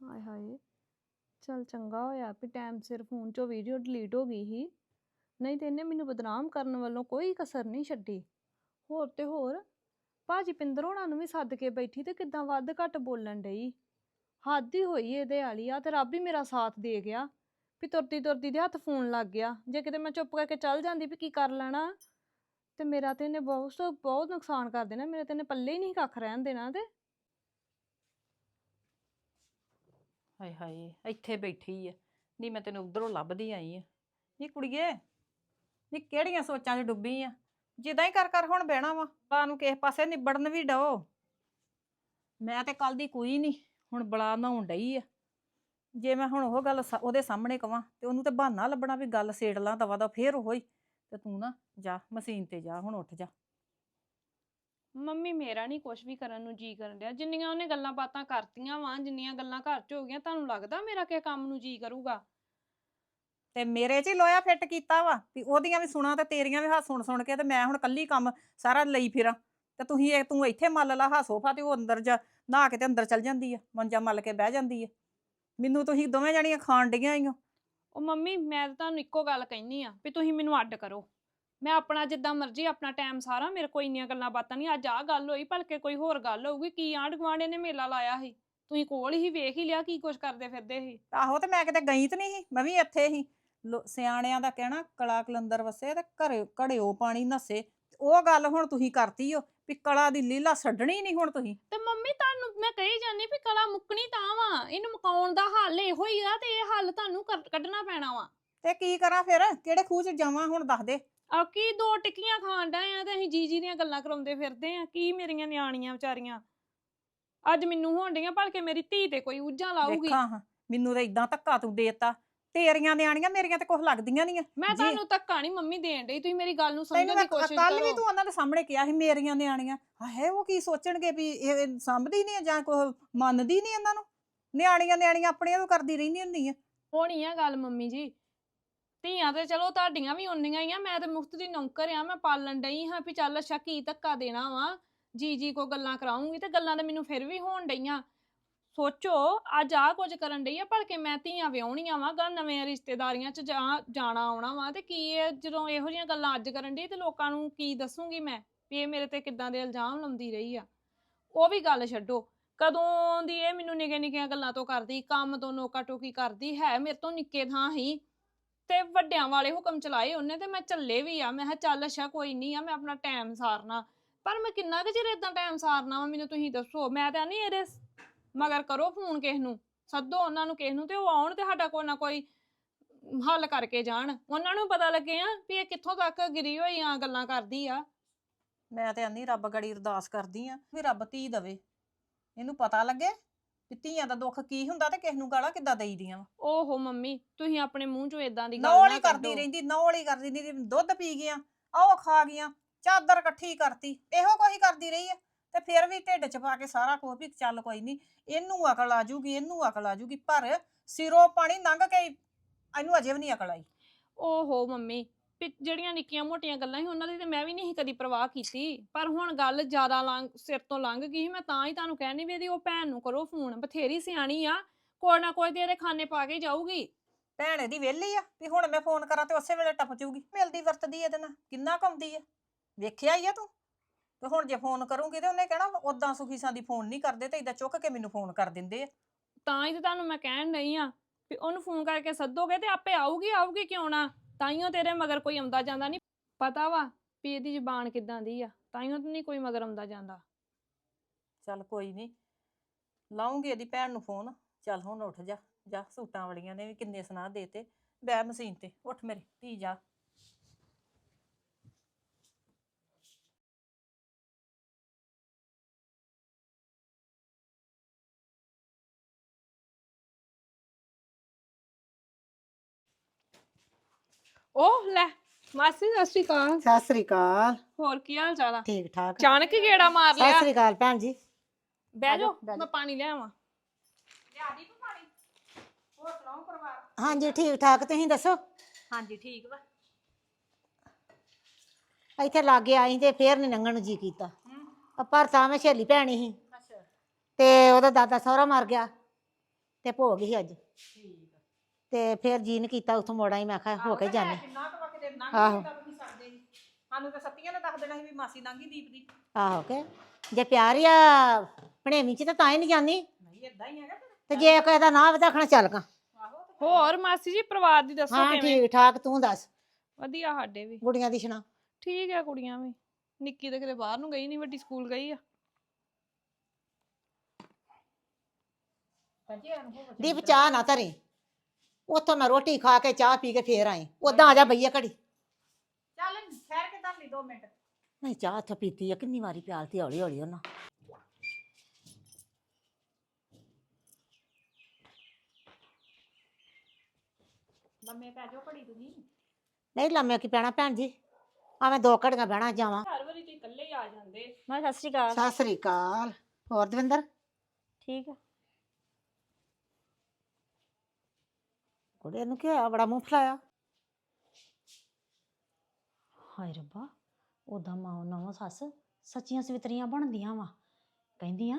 ਹਾਏ ਹਾਏ, ਚੱਲ ਚੰਗਾ ਹੋਇਆ ਵੀ ਟਾਈਮ ਸਿਰ ਫੋਨ 'ਚੋਂ ਵੀਡੀਓ ਡਿਲੀਟ ਹੋ ਗਈ ਸੀ। ਨਹੀਂ ਤੇ ਇਹਨੇ ਮੈਨੂੰ ਬਦਨਾਮ ਕਰਨ ਵੱਲੋਂ ਕੋਈ ਕਸਰ ਨਹੀਂ ਛੱਡੀ। ਹੋਰ ਤੇ ਹੋਰ, ਭਾਜੀ ਪਿੰਦਰ ਹੋਣਾ ਨੂੰ ਵੀ ਸੱਦ ਕੇ ਬੈਠੀ ਤੇ ਕਿਦਾਂ ਵੱਧ ਘੱਟ ਬੋਲਣ ਡਈ? ਹੱਦ ਹੀ ਹੋਈ ਇਹਦੇ ਵਾਲੀ ਆ ਤੇ ਰੱਬ ਹੀ ਮੇਰਾ ਸਾਥ ਦੇ ਗਿਆ। ਵੀ ਤੁਰਦੀ ਤੁਰਦੀ ਦੇ ਹੱਥ ਫੋਨ ਲੱਗ ਗਿਆ, ਜੇ ਕਿਤੇ ਮੈਂ ਚੁੱਪ ਕਰਕੇ ਚੱਲ ਜਾਂਦੀ ਵੀ ਕੀ ਕਰ ਲੈਣਾ? ਤੇ ਮੇਰਾ ਤੇ ਇਹਨੇ ਬਹੁਤ ਬਹੁਤ ਨੁਕਸਾਨ ਕਰ ਦੇਣਾ, ਮੇਰੇ ਤੇ ਇਹਨੇ ਪੱਲੇ ਹੀ ਨਹੀਂ ਕੱਖ ਰਹਿਣ ਦੇਣਾ ਤੇ। ਹਾਏ ਹਾਏ, ਇੱਥੇ ਬੈਠੀ ਆ। ਨਹੀਂ ਮੈਂ ਤੈਨੂੰ ਉਧਰੋਂ ਲੱਭਦੀ ਆਈ ਆ। ਨੀ ਕੁੜੀਏ, ਨੀ ਕਿਹੜੀਆਂ ਸੋਚਾਂ 'ਚ ਡੁੱਬੀ ਆ? ਜਿੱਦਾਂ ਹੀ ਕਰ ਕਰ ਹੁਣ ਬਹਿਣਾ ਵਾ, ਬਲਾ ਨੂੰ ਕਿਸੇ ਪਾਸੇ ਨਿਬੜਨ ਵੀ ਡੋ ਮੈਂ ਤੇ ਕੱਲ ਦੀ ਕੋਈ ਨਹੀਂ ਹੁਣ ਬਲਾ ਨਹਾਉਣ ਡਈ ਆ। ਜੇ ਮੈਂ ਹੁਣ ਉਹ ਗੱਲ ਸ- ਉਹਦੇ ਸਾਹਮਣੇ ਕਵਾਂ, ਤੇ ਉਹਨੂੰ ਤੇ ਬਹਾਨਾ ਲੱਭਣਾ ਵੀ ਗੱਲ ਸੇੜ ਲਾਂ ਦਵਾ ਦਾ ਫੇਰ ਉਹੀ ਤੇ ਤੂੰ ਨਾ ਜਾ, ਮਸ਼ੀਨ ਤੇ ਜਾ, ਹੁਣ ਉੱਠ ਜਾ। ਮੰਮੀ ਮੇਰਾ ਨਹੀਂ ਕੁਝ ਵੀ ਕਰਨ ਨੂੰ ਜੀ ਕਰਨ ਡਿਆ। ਜਿੰਨੀਆਂ ਉਹਨੇ ਗੱਲਾਂ ਬਾਤਾਂ ਕਰਤੀਆਂ ਵਾਂ ਜਿੰਨੀਆਂ ਗੱਲਾਂ ਘਰ 'ਚ ਹੋ ਗਈਆਂ ਤੁਹਾਨੂੰ ਲੱਗਦਾ ਮੇਰਾ ਕਿਸੇ ਕੰਮ ਨੂੰ ਜੀ ਕਰੂਗਾ? ਤੇ ਮੇਰੇ 'ਚ ਹੀ ਲੋਇਆ ਫਿੱਟ ਕੀਤਾ ਵਾ ਵੀ ਉਹਦੀਆਂ ਵੀ ਸੁਣਾ ਤੇ ਤੇਰੀਆਂ ਵੀ ਹੱਥ ਸੁਣ ਸੁਣ ਕੇ ਤੇ ਮੈਂ ਹੁਣ ਕੱਲੀ ਕੰਮ ਸਾਰਾ ਲਈ ਫਿਰਾਂ। ਤੇ ਤੁਸੀਂ ਇਹ ਤੂੰ ਇੱਥੇ ਮੱਲ ਲਾ ਹਾ ਸੋਫਾ ਤੇ ਉਹ ਅੰਦਰ ਜਾ ਨਹਾ ਕੇ ਤੇ ਅੰਦਰ ਚਲ ਜਾਂਦੀ ਆ ਮੰਜਾ ਮੱਲ ਕੇ ਬਹਿ ਜਾਂਦੀ ਆ। ਮੈਨੂੰ ਤੁਸੀਂ ਦੋਵੇਂ ਜਣੀਆਂ ਖਾਣ ਡੀਆਂ ਆਈਓ ਉਹ ਮੰਮੀ ਮੈਂ ਤਾਂ ਤੁਹਾਨੂੰ ਇੱਕੋ ਗੱਲ ਕਹਿਨੀ ਆ ਵੀ ਤੁਸੀਂ ਮੈਨੂੰ ਅੱਡ ਕਰੋ। ਮੈਂ ਆਪਣਾ ਜਿੱਦਾਂ ਮਰਜ਼ੀ ਆਪਣਾ ਟਾਈਮ ਸਾਰਾ ਮੇਰੇ ਕੋਈ ਇੰਨੀਆਂ ਗੱਲਾਂ ਬਾਤਾਂ ਨਹੀਂ ਅੱਜ ਆਹ ਗੱਲ ਹੋਈ ਭਲਕੇ ਕੋਈ ਹੋਰ ਗੱਲ ਹੋਊਗੀ ਕੀ ਆਂਢ ਗੁਆਂਢ ਨੇ ਮੇਲਾ ਲਾਇਆ ਸੀ? ਤੁਸੀਂ ਕੋਲ ਹੀ ਵੇਖ ਹੀ ਲਿਆ ਕੀ ਕੁਝ ਕਰਦੇ ਫਿਰਦੇ ਸੀ? ਆਹੋ ਤੇ ਮੈਂ ਕਿਤੇ ਗਈ ਤੇ ਨਹੀਂ ਸੀ ਮੈਂ ਵੀ ਇੱਥੇ ਹੀ। ਸਿਆਣਿਆਂ ਦਾ ਕਹਿਣਾ ਕਲਾ ਕਲੰਦਰ ਵਸੇ ਤੇ ਘਰੇ ਘੜਿਓ ਪਾਣੀ ਨਸੇ ਉਹ ਗੱਲ ਹੁਣ ਤੁਸੀਂ ਕਰਤੀ ਓ ਵੀ ਕਲਾ ਦੀ ਲੀਲਾ ਛੱਡਣੀ ਨਹੀਂ ਹੁਣ ਤੁਸੀਂ। ਤੇ ਮੰਮੀ ਤੁਹਾਨੂੰ ਮੈਂ ਕਹੀ ਜਾਂਦੀ ਵੀ ਕਲਾ ਮੁੱਕਣੀ ਤਾਂ ਵਾ ਇਹਨੂੰ ਮੁਕਾਉਣ ਦਾ ਹੱਲ ਇਹੋ ਹੀ ਆ ਤੇ ਇਹ ਹੱਲ ਤੁਹਾਨੂੰ ਕੱਢਣਾ ਪੈਣਾ ਵਾ। ਤੇ ਕੀ ਕਰਾਂ ਫਿਰ? ਕਿਹੜੇ ਖੂਹ 'ਚ ਜਾਵਾਂ ਹੁਣ ਦੱਸ ਦੇ। ਆ ਕੀ ਦੋ ਟਿੱਕੀਆਂ ਖਾਣ ਡਏ ਆ ਤੇ ਅਸੀਂ ਜੀ ਜੀ ਦੀਆਂ ਗੱਲਾਂ ਕਰਾਉਂਦੇ ਫਿਰਦੇ ਆ? ਕੀ ਮੇਰੀਆਂ ਨਿਆਣੀਆਂ ਵਿਚਾਰੀਆਂ? ਅੱਜ ਮੈਨੂੰ ਹੋਣ ਡੀਆਂ ਭਲਕੇ ਮੇਰੀ ਧੀ ਤੇ ਕੋਈ ਉੱਜਾਂ ਲਾਊਗੀ। ਦੇਖਾਂ ਹਾਂ ਮੈਨੂੰ ਤਾਂ ਇਦਾਂ ਧੱਕਾ ਤੂੰ ਦੇਤਾ। ਤੇਰੀਆਂ ਨਿਆਣੀਆਂ ਮੇਰੀਆਂ ਤੇ ਕੁਝ ਲੱਗਦੀਆਂ ਨਹੀਂ ਮੈਂ ਜੀ। ਤੁਹਾਨੂੰ ਧੱਕਾ ਨਹੀਂ ਮੰਮੀ ਦੇਣ ਡਈ ਤੁਸੀਂ ਮੇਰੀ ਗੱਲ ਨੂੰ ਤੈਨੂੰ ਸਮਝਣ ਮੈਂ ਦੀ ਕੋਸ਼ਿਸ਼ ਕੱਲ ਵੀ ਕਰੋ। ਤੂੰ ਉਹਨਾਂ ਦੇ ਸਾਹਮਣੇ ਕਿਹਾ ਸੀ ਮੇਰੀਆਂ ਨਿਆਣੀਆਂ। ਹਾਏ ਉਹ ਕੀ ਸੋਚਣਗੇ ਵੀ ਇਹ ਸੰਭਦੀ ਨਹੀਂ ਜਾਂ ਕੋਈ ਮੰਨਦੀ ਨਹੀਂ ਇਹਨਾਂ ਨੂੰ? ਨਿਆਣੀਆਂ ਨਿਆਣੀਆਂ ਆਪਣੀਆਂ ਵੀ ਕਰਦੀ ਰਹਿੰਦੀ ਹੁੰਦੀ ਆ ਹੋਣੀ ਆ ਗੱਲ ਮੰਮੀ ਜੀ। ਧੀਆਂ ਤੇ ਚਲੋ ਤੁਹਾਡੀਆਂ ਵੀ ਉਨੀਆਂ ਹੀ ਆ, ਮੈਂ ਤੇ ਮੁਫਤ ਦੀ ਨੌਕਰ ਆ, ਮੈਂ ਪਾਲਣ ਡਈ ਹਾਂ ਵੀ ਚੱਲ ਅੱਛਾ ਕੀ ਧੱਕਾ ਦੇਣਾ ਵਾ, ਜੀ ਜੀ ਕੋ ਗੱਲਾਂ ਕਰਾਉਂਗੀ ਤੇ ਗੱਲਾਂ ਤਾਂ ਮੈਨੂੰ ਫਿਰ ਵੀ ਹੋਣ ਡਈਆਂ। ਸੋਚੋ, ਅੱਜ ਆ ਕੁਝ ਕਰਨ ਡਈ ਆ, ਭਲਕੇ ਮੈਂ ਧੀਆਂ ਵਿਆਹੁਣੀਆਂ ਵਾ ਗਾ ਨਵੇਂ ਰਿਸ਼ਤੇਦਾਰੀਆਂ ਚ ਜਾ- ਜਾਣਾ ਆਉਣਾ ਵਾ, ਤੇ ਕੀ ਇਹ ਜਦੋਂ ਇਹੋ ਜਿਹੀਆਂ ਗੱਲਾਂ ਅੱਜ ਕਰਨ ਡਈ ਤੇ ਲੋਕਾਂ ਨੂੰ ਕੀ ਦੱਸੂਗੀ ਮੈਂ ਵੀ ਇਹ ਮੇਰੇ ਤੇ ਕਿੱਦਾਂ ਦੇ ਇਲਜ਼ਾਮ ਲਾਉਂਦੀ ਰਹੀ ਆ। ਉਹ ਵੀ ਗੱਲ ਛੱਡੋ, ਕਦੋਂ ਦੀ ਇਹ ਮੈਨੂੰ ਨਿੱਕੇ ਨਿੱਕੀਆਂ ਗੱਲਾਂ ਤੋਂ ਕਰਦੀ, ਕੰਮ ਤੋਂ ਨੋਕਾ ਟੋਕੀ ਕਰਦੀ, ਹੈ ਮੇਰੇ ਤੋਂ ਨਿੱਕੇ ਥਾਂ ਹੀ। ਤੇ ਵੱਡਿਆਂ ਵਾਲੇ ਹੁਕਮ ਚਲਾਏ ਉਹਨੇ ਤੇ ਮੈਂ ਚੱਲੇ ਵੀ ਆ। ਮੈਂ ਕਿਹਾ ਚੱਲ ਅੱਛਾ, ਕੋਈ ਨਹੀਂ ਆ, ਮੈਂ ਆਪਣਾ ਟਾਈਮ ਸਾਰਨਾ। ਪਰ ਮੈਂ ਕਿੰਨਾ ਕੁ ਚਿਰ ਇਦਾਂ ਟਾਈਮ ਸਾਰਨਾ ਵਾ, ਮੈਨੂੰ ਤੁਸੀਂ ਦੱਸੋ। ਮੈਂ ਤਾਂ ਨਹੀਂ ਇਹਦੇ ਮਗਰ ਕਰੋ ਫੋਨ ਕਿਸ ਨੂੰ। ਸੱਦੋ ਉਹਨਾਂ ਨੂੰ ਕਿਸ ਨੂੰ ਤੇ ਉਹ ਆਉਣ ਤੇ ਸਾਡਾ ਕੋਈ ਨਾ ਕੋਈ ਹੱਲ ਕਰਕੇ ਜਾਣ। ਉਹਨਾਂ ਨੂੰ ਪਤਾ ਲੱਗੇ ਆ ਵੀ ਇਹ ਕਿੱਥੋਂ ਤੱਕ ਗਿਰੀ ਹੋਈ ਆ, ਗੱਲਾਂ ਕਰਦੀ ਆ। ਮੈਂ ਤੇ ਅੰਨੀ ਰੱਬ ਗੜੀ ਅਰਦਾਸ ਕਰਦੀ ਆ ਵੀ ਰੱਬ ਧੀ ਦਵੇ। ਇਹਨੂੰ ਪਤਾ ਲੱਗੇ? ਵੀ ਧੀਆਂ ਦਾ ਦੁੱਖ ਕੀ ਹੁੰਦਾ ਤੇ ਕਿਸ ਨੂੰ ਗਾਲਾਂ ਕਿੱਦਾਂ ਦੇਈਦੀਆਂ ਵਾ? ਓਹੋ ਮੰਮੀ ਤੁਸੀਂ ਆਪਣੇ ਮੂੰਹ ਚੋਂ ਇਦਾਂ ਦੀ ਗੱਲ ਨੌਲ ਨਾ ਕਰਦੀ ਕੱਢੋ। ਰਹਿੰਦੀ ਨੌਲ ਕਰਦੀ ਨਹੀਂ ਦੁੱਧ ਪੀ ਗਈਆਂ ਆਹ ਖਾ ਗਈਆਂ ਚਾਦਰ ਇਕੱਠੀ ਕਰਤੀ ਇਹੋ ਕੋਈ ਕਰਦੀ ਰਹੀ ਆ। ਤੇ ਫਿਰ ਵੀ ਢਿੱਡ ਚ ਪਾ ਕੇ ਸਾਰਾ ਕੁਝ ਵੀ ਚੱਲ ਕੋਈ ਨਹੀਂ ਇਹਨੂੰ ਅਕਲ ਆ ਜੂਗੀ ਇਹਨੂੰ ਅਕਲ ਆ ਜੂਗੀ ਪਰ ਸਿਰੋਂ ਪਾਣੀ ਲੰਘ ਕੇ ਹੀ ਇਹਨੂੰ ਅਜੇ ਵੀ ਨਹੀਂ ਅਕਲ ਆਈ। ਓਹੋ ਮੰਮੀ ਵੀ ਜਿਹੜੀਆਂ ਨਿੱਕੀਆਂ ਮੋਟੀਆਂ ਗੱਲਾਂ ਸੀ ਉਹਨਾਂ ਦੀ ਤੇ ਮੈਂ ਵੀ ਨਹੀਂ ਕਦੀ ਪਰਵਾਹ ਕੀਤੀ। ਪਰ ਹੁਣ ਗੱਲ ਜ਼ਿਆਦਾ ਲੰਘ ਸਿਰ ਤੋਂ ਲੰਘ ਗਈ ਸੀ ਮੈਂ ਤਾਂ ਹੀ ਤੁਹਾਨੂੰ ਕਹਿਣੀ ਵੀ ਇਹਦੀ ਉਹ ਭੈਣ ਨੂੰ ਕਰੋ ਫੋਨ। ਬਥੇਰੀ ਸਿਆਣੀ ਆ ਕੋਈ ਨਾ ਕੋਈ ਤੇ ਇਹਦੇ ਖਾਨੇ ਪਾ ਕੇ ਜਾਊਗੀ। ਭੈਣ ਇਹਦੀ ਵਿਹਲੀ ਆ ਵੀ ਹੁਣ ਮੈਂ ਫੋਨ ਕਰਾਂ ਤੇ ਉਸੇ ਵੇਲੇ ਟੱਪ ਜਾਊਗੀ ਮਿਲਦੀ ਵਰਤਦੀ ਇਹਦੇ ਨਾਲ ਕਿੰਨਾ ਕੰਮਦੀ ਆ। ਵੇਖਿਆ ਹੀ ਆ ਤੂੰ? ਤੇ ਹੁਣ ਜੇ ਫੋਨ ਕਰੂੰਗੀ ਤੇ ਉਹਨੇ ਕਹਿਣਾ ਉਦਾਂ ਸੁਖੀ ਸਾਂਦੀ ਫੋਨ ਨਹੀਂ ਕਰਦੇ ਤੇ ਇਦਾਂ ਚੁੱਕ ਕੇ ਮੈਨੂੰ ਫੋਨ ਕਰ ਦਿੰਦੇ ਆ। ਤਾਂ ਹੀ ਤੇ ਤੁਹਾਨੂੰ ਮੈਂ ਕਹਿਣ ਨਹੀਂ ਆ ਵੀ ਉਹਨੂੰ ਫੋਨ ਕਰਕੇ ਸੱਦੋਗੇ ਤੇ ਆਪੇ ਆਊਗੀ ਆਊਗੀ ਕਿਉਂ ਨਾ? ਤਾਈਓ ਤੇਰੇ ਮਗਰ ਕੋਈ ਆਉਂਦਾ ਜਾਂਦਾ ਨਹੀਂ ਪਤਾ ਵਾ ਵੀ ਇਹਦੀ ਜ਼ਬਾਨ ਕਿਦਾਂ ਦੀ ਆ। ਤਾਈਓ ਤੇ ਨਹੀਂ ਕੋਈ ਮਗਰ ਆਉਂਦਾ ਜਾਂਦਾ। ਚੱਲ ਕੋਈ ਨਹੀਂ ਲਾਉਂਗੀ ਇਹਦੀ ਭੈਣ ਨੂੰ ਫੋਨ। ਚੱਲ ਹੁਣ ਉੱਠ ਜਾ ਜਾ ਸੂਟਾਂ ਵਾਲੀਆਂ ਨੇ ਵੀ ਕਿੰਨੇ ਸੁਣਾ ਦੇਤੇ ਬੈ ਮਸ਼ੀਨ ਤੇ, ਉੱਠ ਮੇਰੇ, ਧੀ ਜਾ। ਓਹ ਲੈ ਮਾਸੀ ਸਤਿ ਸ਼੍ਰੀ ਅਕਾਲ। ਸਤਿ ਸ੍ਰੀ ਅਕਾਲ। ਹੋਰ ਕੀ ਹਾਲ ਚਾਲ ਆ? ਠੀਕ ਠਾਕ ਅਚਾਨਕ ਹੀ ਗੇੜਾ ਮਾਰ ਸਤਿ ਲਿਆ ਸ੍ਰੀ ਅਕਾਲ ਭੈਣ ਜੀ। ਬਹਿ ਜਾਓ ਮੈਂ ਪਾਣੀ ਲੈ ਆਵਾਂ। ਹਾਂਜੀ ਠੀਕ ਠਾਕ ਤੁਸੀਂ ਦੱਸੋ? ਹਾਂਜੀ ਠੀਕ ਵਾ। ਇੱਥੇ ਲਾਗੇ ਆਈ ਤੇ ਫੇਰ ਨਹੀਂ ਲੰਘਣ ਨੂੰ ਜੀ ਕੀਤਾ। ਆ ਪਰ ਤਾਂ ਮੈਂ ਸਹੇਲੀ ਭੈਣੀ ਸੀ। ਅੱਛਾ। ਤੇ ਉਹਦਾ ਦਾਦਾ ਸਹੁਰਾ ਮਰ ਗਿਆ। ਤੇ ਭੋਗ ਸੀ ਅੱਜ। ਤੇ ਫਿਰ ਜੀਨ ਕੀਤਾ ਉੱਥੋਂ ਮੋੜਾਂ ਹੀ ਮੈਂ ਕਿਹਾ ਹੋ ਕੇ ਜਾਣੇ ਕਿੰਨਾ ਕੁ ਵਕਤ ਦੇ ਆਹੋ। ਲੰਘ ਤਾਂ ਤੁਸੀਂ ਸਕਦੇ ਸੀ ਸਾਨੂੰ ਤਾਂ ਸੱਤੀਆਂ ਨੇ ਦੱਸ ਦੇਣਾ ਸੀ ਵੀ ਮਾਸੀ ਲੰਘੀ ਦੀਪ ਦੀ। ਆਹੋ ਕੇ ਜੇ ਪਿਆਰ ਹੀ ਆ ਭਣੇਵੀਂ ਚ ਤਾਂ ਤਾਂ ਹੀ ਨਹੀਂ ਜਾਂਦੀ। ਨਹੀਂ ਇਦਾਂ ਹੀ ਹੈਗਾ ਫਿਰ ਤੇ ਜੇ ਕੋਈ ਦਾ ਨਾ ਵਧਾਖਣਾ ਚੱਲ ਗਾ ਆਹੋ ਤੇ ਹੋਰ ਮਾਸੀ ਜੀ ਪਰਿਵਾਰ ਦੀ ਦੱਸੋ ਹਾਂ ਕਿਵੇਂ? ਠੀਕ ਠਾਕ ਤੂੰ ਦੱਸ। ਵਧੀਆ ਸਾਡੇ ਵੀ। ਗੁੜੀਆਂ ਦੀ ਸੁਣਾ। ਠੀਕ ਆ ਕੁੜੀਆਂ ਵੀ। ਨਿੱਕੀ ਤਾਂ ਕਿਤੇ ਬਾਹਰ ਨੂੰ ਗਈ ਨਹੀਂ ਵੱਡੀ ਸਕੂਲ ਗਈ ਆ। ਦੀਪ ਚਾਹ ਨਾ ਧਰੀ। ਉੱਥੋਂ ਮੈਂ ਰੋਟੀ ਖਾ ਕੇ ਚਾਹ ਪੀ ਕੇ ਫੇਰ ਆਈ। ਉਦਾਂ ਆ ਜਾ ਬਈਆ ਘੜੀ। ਚੱਲ ਠਹਿਰ ਕੇ ਧਰ ਲਈ 2 ਮਿੰਟ। ਨਹੀਂ ਚਾਹ ਉੱਥੋਂ ਪੀਤੀ ਆ ਕਿੰਨੀ ਵਾਰੀ ਪਿਆਲਤੀ ਹੌਲੀ ਹੌਲੀ ਉਹਨਾਂ। ਲੰਮੇ ਪੈ ਜਾਓ ਘੜੀ ਤੁਸੀਂ। ਨਹੀਂ ਲੰਮੇ ਕੀ ਪੈਣਾ ਭੈਣ ਜੀ? ਆ ਮੈਂ ਦੋ ਘੜੀਆਂ ਬਹਿਣਾ ਜਾਵਾਂ। ਹਰ ਵਾਰੀ ਤੁਸੀਂ ਇਕੱਲੇ ਹੀ ਆ ਜਾਂਦੇ। ਮੈਂ ਸਤਿ ਸ਼੍ਰੀ ਅਕਾਲ। ਸਤਿ ਸ੍ਰੀ ਅਕਾਲ। ਹੋਰ ਦਵਿੰਦਰ? ਠੀਕ ਆ। ਕੁੜੇ ਨੂੰ ਕੀ ਹੋਇਆ ਬੜਾ ਮੂੰਹ ਫਲਾਇਆ। ਹਾਏ ਰੱਬਾ ਉਦਾਂ ਮਾਂ ਨਵਾਂ ਸੱਸ ਸੱਚੀਆਂ ਸਵਿਤਰੀਆਂ ਬਣਦੀਆਂ ਵਾ। ਕਹਿੰਦੀਆਂ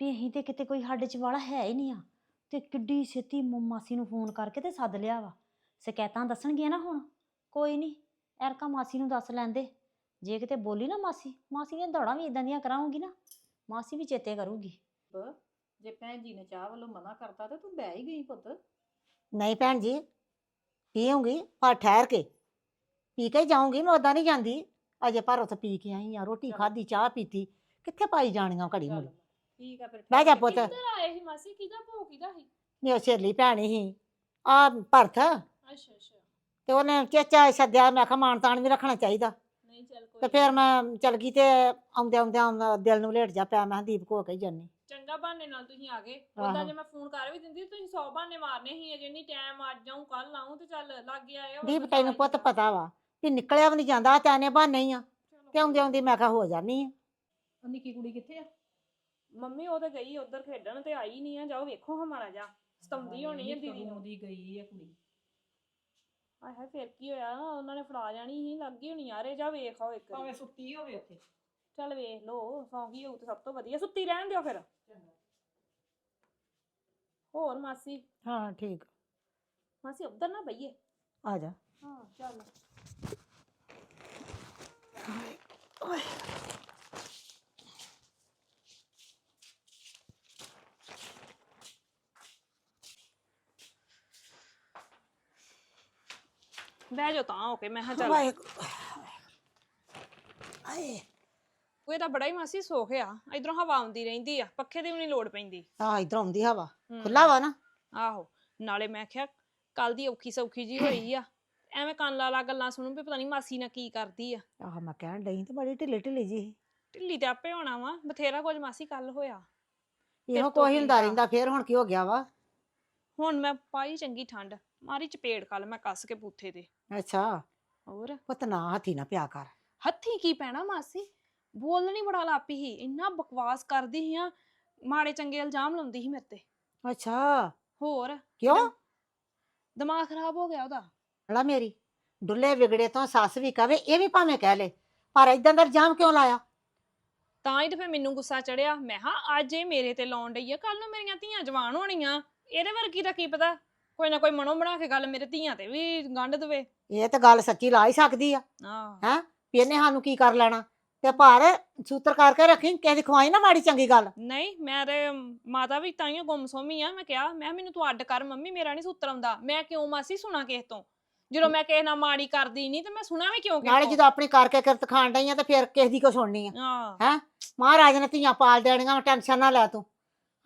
ਵੀ ਅਸੀਂ ਤੇ ਕਿਤੇ ਕੋਈ ਸਾਡੇ ਚ ਵਾਲਾ ਹੈ ਹੀ ਨਹੀਂ ਆ ਤੇ ਕਿੱਡੀ ਛੇਤੀ ਮਾਸੀ ਨੂੰ ਫੋਨ ਕਰਕੇ ਤੇ ਸੱਦ ਲਿਆ ਵਾ। ਸ਼ਿਕਾਇਤਾਂ ਦੱਸਣਗੀਆਂ ਨਾ ਹੁਣ ਕੋਈ ਨਹੀਂ ਐਰਕਾ ਮਾਸੀ ਨੂੰ ਦੱਸ ਲੈਂਦੇ। ਜੇ ਕਿਤੇ ਬੋਲੀ ਨਾ ਮਾਸੀ ਮਾਸੀ ਦੀਆਂ ਦੌੜਾਂ ਵੀ ਇਦਾਂ ਦੀਆਂ ਕਰਾਉਂਗੀ ਨਾ ਮਾਸੀ ਵੀ ਚੇਤੇ ਕਰੂਗੀ। ਜੇ ਭੈਣ ਜੀ ਨੇ ਚਾਹ ਵੱਲੋਂ ਮਨਾ ਕਰਤਾ ਤੇ ਤੂੰ ਬਹਿ ਹੀ ਗਈ ਪੁੱਤ। ਨਹੀਂ ਭੈਣ ਜੀ ਪੀਉਂਗੀ ਪਰ ਠਹਿਰ ਕੇ। ਪੀ ਕੇ ਹੀ ਜਾਊਂਗੀ ਮੈਂ ਉਦਾਂ ਨਹੀਂ ਜਾਂਦੀ। ਅਜੇ ਪਰ ਉੱਥੇ ਪੀ ਕੇ ਆਈ ਆ ਰੋਟੀ। ਖਾਧੀ ਚਾਹ ਪੀਤੀ। ਕਿੱਥੇ ਪਾਈ ਜਾਣੀਆਂ ਘੜੀ ਮੁੜੀ? ਠੀਕ ਆ ਫਿਰ ਬਹਿ ਜਾ ਪੁੱਤ। ਕਿੱਧਰ ਆਏ ਸੀ ਮਾਸੀ? ਕਿਹਦਾ ਭੋਗ ਕਿਹਦਾ ਸੀ? ਨਹੀਂ ਉਹ ਸਹੇਲੀ ਭੈਣੀ ਸੀ ਆ ਅੱਛਾ ਅੱਛਾ। ਤੇ ਉਹਨੇ ਚੇਚਾ ਸੱਦਿਆ ਮੈਂ ਕਿਹਾ ਮਾਣ ਤਾਣ ਵੀ ਰੱਖਣਾ ਚਾਹੀਦਾ। ਨਹੀਂ ਚੱਲ ਕੋਈ ਤੇ ਫਿਰ ਮੈਂ ਚਲ ਗਈ ਤੇ ਆਉਂਦੇ ਆਉਂਦੇ ਦਿਲ ਨੂੰ ਲੇਟ ਜਾ ਪਿਆ ਮੈਂ ਕਿਹਾ ਦੀਪ ਕੋ ਕੇ ਜਾਨੀ। ਚੰਗਾ ਬਹਾਨੇ ਨਾਲ ਤੁਸੀਂ ਆ ਗਏ। ਆਹੋ। ਉਦਾਂ ਜੇ ਮੈਂ ਫੋਨ ਕਰ ਵੀ ਦਿੰਦੀ ਤੁਸੀਂ 100 ਬਹਾਨੇ ਮਾਰਨੇ ਸੀ ਅਜੇ ਨਹੀਂ ਟਾਈਮ ਅੱਜ ਆਉਂ ਕੱਲ ਆਉਂ ਤੇ ਚੱਲ ਲੱਗ ਆਏ ਦੀਪ ਤੈਨੂੰ ਪੁੱਤ ਪਤਾ ਵਾ ਵੀ ਨਿਕਲਿਆ ਵੀ ਨਹੀਂ ਜਾਂਦਾ ਤਾਨੇ ਬਹਾਨੇ ਹੀ ਆ। ਤੇ ਆਉਂਦੇ ਆਉਂਦੀ ਮੈਂ ਕਿਹਾ ਹੋ ਜਾਨੀ ਆ। ਉਹ ਨਿੱਕੀ ਕੁੜੀ ਕਿੱਥੇ ਆ? ਮੰਮੀ ਉਹ ਤਾਂ ਗਈ ਉਧਰ ਖੇਡਣ ਤੇ ਆਈ ਨਹੀਂ ਆ ਜਾਓ ਵੇਖੋ ਹਮਾਰਾ ਜਾ ਸਤੰਦੀ ਹੋਣੀ ਹੈ ਦੀਦੀ ਨੂੰ। ਦੀ ਗਈ ਆ ਕੁੜੀ। ਆਏ ਹਾਏ ਫਿਰ ਕੀ ਹੋਇਆ? ਉਹਨਾਂ ਨੇ ਫੜਾ ਜਾਣੀ ਸੀ ਲੱਗੀ ਹੋਣੀ ਯਾਰੇ ਜਾ ਵੇਖ ਆਓ ਇੱਕ ਵਾਰੀ। ਭਾਵੇਂ ਸੁੱਤੀ ਹੋਵੇ ਉੱਥੇ। ਚੱਲ ਵੇਖ ਲੋ ਸੌਂਗੀ ਹੋਊ ਤੇ ਸਭ ਤੋਂ ਵਧੀਆ। ਸੁੱਤੀ ਰਹਿਣ ਦਿਓ ਫਿਰ। ਹੋਰ ਮਾਸੀ? ਹਾਂ ਠੀਕ। ਮਾਸੀ ਉਧਰ ਨਾ ਬਈਏ। ਆ ਜਾ। ਹਾਂ ਚੱਲ। ਬਹਿ ਜਾ ਤਾਂ ਹੋ ਕੇ ਮੈਂ ਹਾਂ ਚੱਲ। ਵਾਹਿਗੁਰੂ। ਆਏ। ਉਹ ਇਹ ਤਾਂ ਬੜਾ ਹੀ ਮਾਸੀ ਸੁੱਖ ਆ ਇਧਰੋਂ ਹਵਾ ਆਉਂਦੀ ਰਹਿੰਦੀ ਆ ਪੱਖੇ ਦੀ ਵੀ ਨਹੀਂ ਲੋੜ ਪੈਂਦੀ। ਆ ਇਧਰ ਆਉਂਦੀ ਹਵਾ ਹਮ। ਖੁੱਲਾ ਵਾ ਨਾ? ਆਹੋ ਨਾਲੇ ਮੈਂ ਕਿਹਾ ਕੱਲ ਦੀ ਔਖੀ ਸੌਖੀ ਜੀ ਹੋਈ ਆ ਐਵੇਂ ਕੰਨ ਲਾ ਲਾ ਗੱਲਾਂ ਸੁਣੂ ਵੀ ਪਤਾ ਨਹੀਂ ਮਾਸੀ ਨਾਲ ਕੀ ਕਰਦੀ ਆ। ਆਹ ਮੈਂ ਕਹਿਣ ਡਈ ਤੇ ਬੜੀ ਢਿੱਲੀ ਢਿੱਲੀ ਜੀ। ਢਿੱਲੀ ਤੇ ਆਪੇ ਹੋਣਾ ਵਾ ਬਥੇਰਾ ਕੁਝ ਮਾਸੀ ਕੱਲ ਹੋਇਆ। ਇਹੋ ਤੋਂ ਕੋਈ ਕੀ ਹੁੰਦਾ ਆ? ਰਹਿੰਦਾ ਫੇਰ ਹੁਣ ਕੀ ਹੋ ਗਿਆ ਵਾ? ਹੁਣ ਮੈਂ ਪਾਈ ਚੰਗੀ ਠੰਡ ਮਾਰੀ ਚਪੇੜ ਕੱਲ ਮੈਂ ਕੱਸ ਕੇ ਬੂਥੇ ਤੇ। ਅੱਛਾ। ਹੋਰ? ਪੁੱਤ ਨਾ ਹੱਥੀ ਨਾ ਪਿਆ ਕਰ। ਹੱਥੀ ਕੀ ਪੈਣਾ ਮਾਸੀ? ਬੋਲਣੀ ਬੜਾ ਲਾਪੀ ਸੀ ਇੰਨਾ ਬਕਵਾਸ ਕਰਦੀ ਸੀ ਆ ਮਾੜੇ ਚੰਗੇ ਇਲਜ਼ਾਮ ਲਾਉਂਦੀ ਸੀ ਮੇਰੇ ਤੇ। ਅੱਛਾ। ਹੋਰ? ਕਿਉਂ? ਦਿਮਾਗ ਖਰਾਬ ਹੋ ਗਿਆ ਉਹਦਾ। ਲੜਾ ਮੇਰੀ ਡੁੱਲੇ ਵਿਗੜੇ ਤੋਂ ਸੱਸ ਵੀ ਕਵੇ ਇਹ ਵੀ ਭਾਵੇਂ ਕਹਿ ਲੇ ਪਰ ਇਦਾਂ ਦਾ ਇਲਜ਼ਾਮ ਕਿਉਂ ਲਾਇਆ? ਤਾਂ ਹੀ ਤੇ ਫਿਰ ਮੈਨੂੰ ਗੁੱਸਾ ਚੜਿਆ। ਮੈਂ ਹਾਂ ਅੱਜ ਇਹ ਮੇਰੇ ਤੇ ਲਾਉਣ ਡਈ ਆ ਕੱਲ ਨੂੰ ਮੇਰੀਆਂ ਧੀਆਂ ਜਵਾਨ ਹੋਣੀਆਂ ਇਹਦੇ ਵਰਗੀ ਦਾ ਕੀ ਪਤਾ? ਕੋਈ ਨਾ ਕੋਈ ਮਨੋਂ ਬਣਾ ਕੇ ਗੱਲ ਮੇਰੇ ਧੀਆਂ ਤੇ ਵੀ ਗੰਢ ਦੇਵੇ। ਇਹ ਤਾਂ ਗੱਲ ਸੱਚੀ ਲਾ ਹੀ ਸਕਦੀ ਆ। ਆਹ। ਹੈ? ਵੀ ਇਹਨੇ ਸਾਨੂੰ ਕੀ ਕਰ ਲੈਣਾ? ਤੇ ਪਰ ਸੂਤਰ ਕਰਕੇ ਰੱਖੀ ਕਿਸੇ ਖਵਾਈ ਨਾ ਮਾੜੀ ਚੰਗੀ ਗੱਲ। ਨਹੀਂ ਮੈਂ ਤੇ ਮਾਤਾ ਵੀ ਤਾਈਓ ਗੁੰਮਸੋਮੀ ਆ ਮੈਂ ਕਿਹਾ ਮੈਂ ਮੈਨੂੰ ਤੂੰ ਅੱਡ ਕਰ ਮੰਮੀ ਮੇਰਾ ਨਹੀਂ ਸੂਤਰ ਆਉਂਦਾ। ਮੈਂ ਕਿਉਂ ਮਾਸੀ ਸੁਣਾ ਕਿਸੇ ਤੋਂ? ਜਦੋਂ ਮੈਂ ਕਿਸੇ ਨਾਲ ਮਾੜੀ ਕਰਦੀ ਨਹੀਂ ਤੇ ਮੈਂ ਸੁਣਾ ਵੀ ਕਿਉਂ ਨਾਲੇ ਤੋਂ? ਜਦੋਂ ਆਪਣੀ ਕਰਕੇ ਕਿਰਤ ਖਾਣ ਡਈ ਆ ਤੇ ਫਿਰ ਕਿਸ ਦੀ ਕੋ ਸੁਣਨੀ ਆ? ਆਹ ਮਹਾਰਾਜ ਨੇ ਧੀਆਂ ਪਾਲ ਦੇਣੀਆਂ ਟੈਨਸ਼ਨ ਨਾ ਲੈ ਤੂੰ।